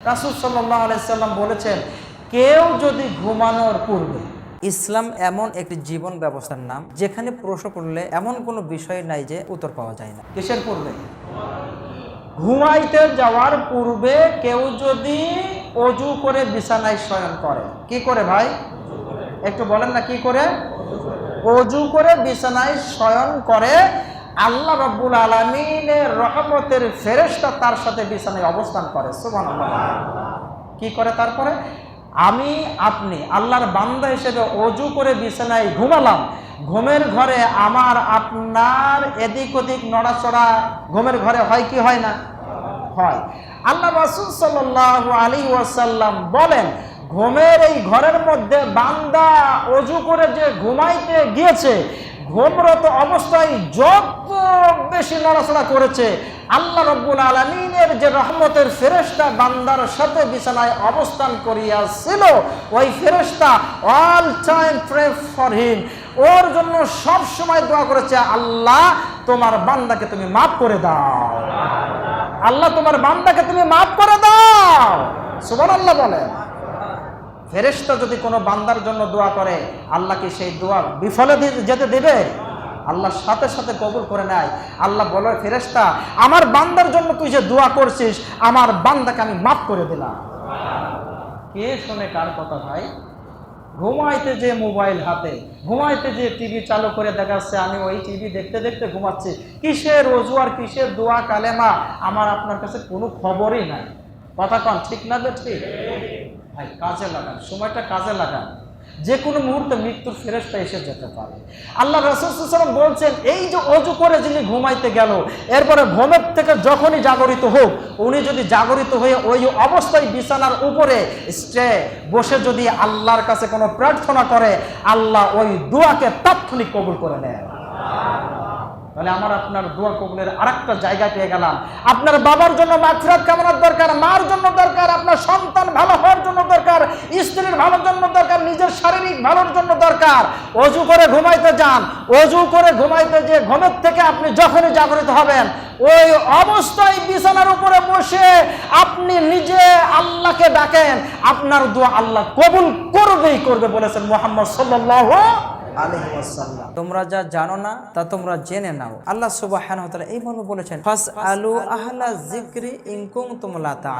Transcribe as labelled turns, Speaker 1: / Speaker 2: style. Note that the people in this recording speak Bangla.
Speaker 1: রাসুল সাল্লাহ আলাইসাল্লাম বলেছেন কেউ যদি ঘুমানোর পূর্বে
Speaker 2: ইসলাম এমন একটি জীবন ব্যবস্থার নাম যেখানে প্রশ্ন করলে এমন কোনো বিষয় নাই যে উত্তর পাওয়া যায় না।
Speaker 1: কিসের পূর্বে? ঘুমাইতে যাওয়ার পূর্বে কেউ যদি অজু করে বিছানায় শয়ন করে কি করে ভাই? একটু বলেন না কি করে? অজু করে বিছানায় শয়ন করে আল্লাহ রব্বুল আলমিনের রহমতের ফেরেশতা তার সাথে বিছানায় অবস্থান করে, সুবহানাল্লাহ। কি করে তারপরে? আমি, আপনি, আল্লাহর বান্দা হিসেবে অজু করে বিছানায় ঘুমালাম। ঘুমের ঘরে আমার আপনার এদিক ওদিক নড়াচড়া, ঘুমের ঘরে হয় কি হয় না? হয়। আল্লাহ রাসুল সাল্লাহ আলী ওয়াসাল্লাম বলেন, ঘুমের এই ঘরের মধ্যে বান্দা অজু করে যে ঘুমাইতে গিয়েছে ঘুমরত অবস্থায় যত বেশি নড়াচড়া করেছে, আল্লাহ রব্বুল আলমিনের যে রহমতের ফেরেস্তা বান্দার সাথে বিছানায় অবস্থান করিয়াছিল, ওই ফেরেস্তা all time pray for him ওর জন্য সব সময় দোয়া করেছে, আল্লাহ, তোমার বান্দাকে তুমি মাফ করে দাও। আল্লাহ, তোমার বান্দাকে তুমি মাফ করে দাও। সুবহান আল্লাহ বলে ফেরেশতা যদি কোনো বান্দার জন্য দোয়া করে, আল্লাহ কি সেই দোয়া বিফলে যেতে দেবে? আল্লাহ সাথে সাথে কবুল করে নেয়। আল্লাহ বলে, ফেরেশতা, আমার বান্দার জন্য তুই যে দোয়া করছিস, আমার বান্দাকে আমি মাফ করে দিলাম। কে শোনে কার কথা ভাই? ঘুমাইতে যে মোবাইল হাতে, ঘুমাইতে যে টিভি চালু করে দেখাচ্ছে, আমি ওই টিভি দেখতে দেখতে ঘুমাচ্ছি। কিসের রোজু আর কিসের দোয়া, কালেমা, আমার আপনার কাছে কোনো খবরই নাই। কথা কন, ঠিক না ঠিক? ভাই, কাজে লাগান, সময়টা কাজে লাগান। যে কোনো মুহূর্তে মৃত্যুর ফেরেস্তা এসে যেতে পারে। আল্লাহ রসুলাম বলছেন, এই যে অজু করে যিনি ঘুমাইতে গেল, এরপরে ঘুমের থেকে যখনই জাগরিত হোক, উনি যদি জাগরিত হয়ে ওই অবস্থায় বিছানার উপরে স্টে, বসে যদি আল্লাহর কাছে কোনো প্রার্থনা করে, আল্লাহ ওই দোয়াকে তাৎক্ষণিক কবুল করে নেয় তাহলে আমার আপনার দোয়া কবুলের আরেকটা জায়গা পেয়ে গেলাম। আপনার বাবার জন্য মাগফিরাত কামনার দরকার, মার জন্য দরকার, আপনার সন্তান ভালো হওয়ার জন্য দরকার, স্ত্রীর ভালোর জন্য দরকার, নিজের শারীরিক ভালোর জন্য দরকার। অজু করে ঘুমাইতে যান, অজু করে ঘুমাইতে যে ঘুমের থেকে আপনি যখনই জাগরিত হবেন, ওই অবস্থায় বিছানার উপরে বসে আপনি নিজে আল্লাহকে ডাকেন, আপনার দোয়া আল্লাহ কবুল করবেই করবে বলেছেন মোহাম্মদ ওয়াসাল্লাম
Speaker 2: তোমরা যা জানো না, তা তোমরা জেনে নাও। আল্লাহ সুবাহ এই মর্মে বলেছেন আলু জিক্রি তোমলা তা